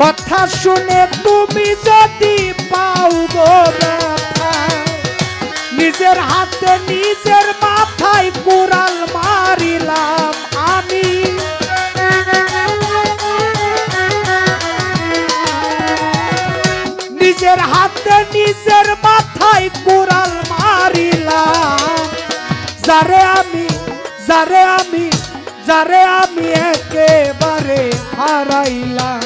কথা শুনে তুমি যদি পাও গো নিজের হাতে, নিজের মাথায় কুড়াল মারিলাম আমি। নিজের হাতে, নিজের মাথায় কুড়াল মারিলাম। যারে আমি যারে আমি যারে আমি একেবারে হারাইলাম।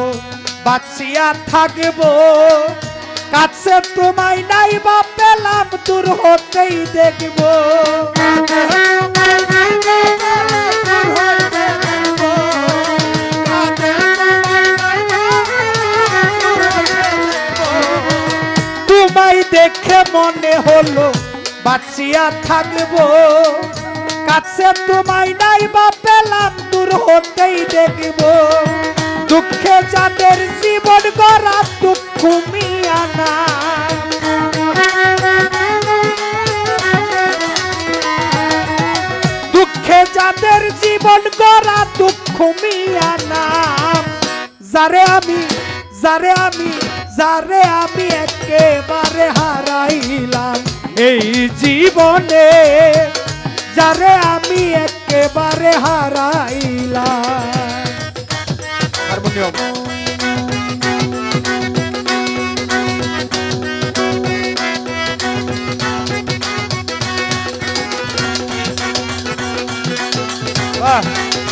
হলো বাঁচিয়া থাকব। কাছে তোমায় নাই বা পেলাম, দূর হতেই দেখব। তোমায় দেখে মনে হলো, বাঁচিয়া থাকব। কাছে তোমায় নাই বা পেলাম, দূর হতেই দেখব। দুঃখে যাদের জীবন দুঃখ মিয়ানা দুঃখে যাদের জীবন গড়া দুঃখ মিয়ানা যারে আমি যারে আমি যারে আমি একেবারে হারাইলাম এই জীবনে। যারে আমি একেবারে হারাইলাম। düşünüyorum. Bak. Ah.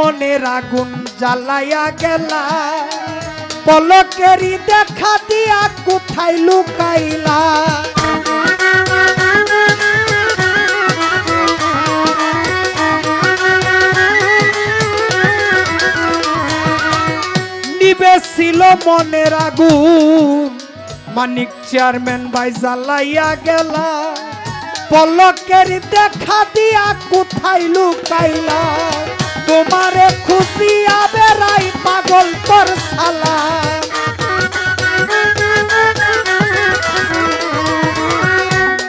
মনের আগুন জ্বালাইয়া গেলা। পলকেরই দেখা দিয়া কোথায় লুকাইলা। নিবেছিল মনের আগুন। মানিক চেয়ারম্যান ভাই জ্বালাইয়া গেলা। পলকের দেখা দিয়া কোথায় লুকাইলা। তোমারে খুশি আবেরাই পাগল তোর সালা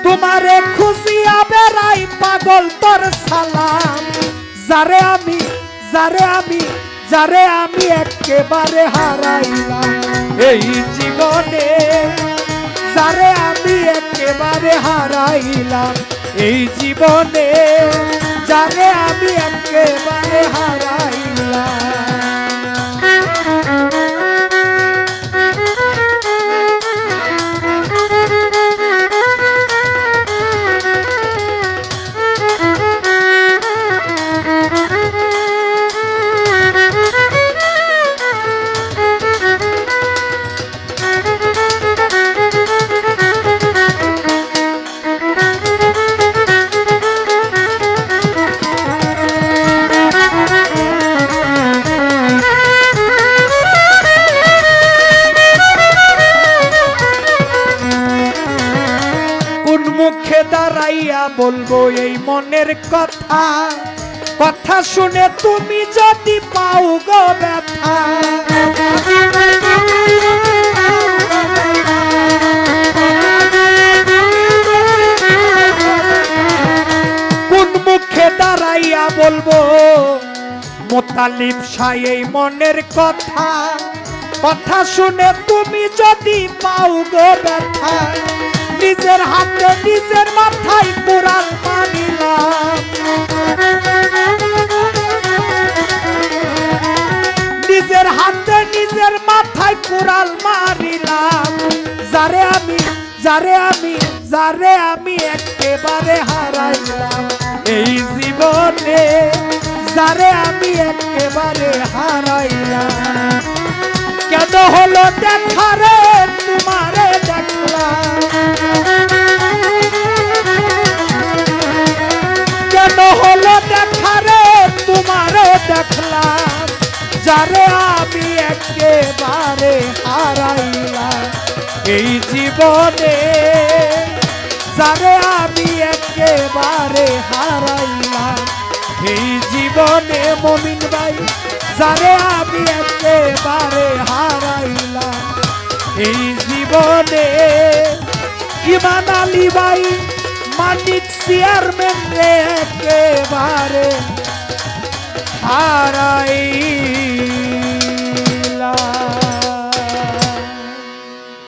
তোমারে খুশি আবেরাই পাগল তোর সালাম যারে আমি যারে আমি যারে আমি একেবারে হারাইলাম এই জীবনে। যারে আমি একেবারে হারাইলাম এই জীবনে। যারে আমি একেবারে হারাইলাম বলব এই মনের কথা। কথা শুনে তুমি যদি পাও গো ব্যথা। কোন মুখে দাঁড়াইয়া বলব, মোতালিব সাই এই মনের কথা। কথা শুনে তুমি যদি পাও গো ব্যথা। নিজের হাতে, নিজের মাথায় কোরআন মানিলাম। নিজের হাতে, নিজের মাথায় কোরআন মারিলাম যারে আমি যারে আমি যারে আমি একেবারে হারাইলাম। এই জীবনে যারে আমি একেবারে হারাইলাম। কেন হলো দেখারে তোমারে দেখলাম। যারে আমি একেবারে হারাইলাম। এই জীবনে যারে আমি একেবারে হারাইলাম। এই জীবনে মমিন ভাই যারে আমি একেবারে হারাইলাম। এই জীবনে ইমান আলী ভাই, মানিক চেয়ারম্যান রে একেবারে হারাই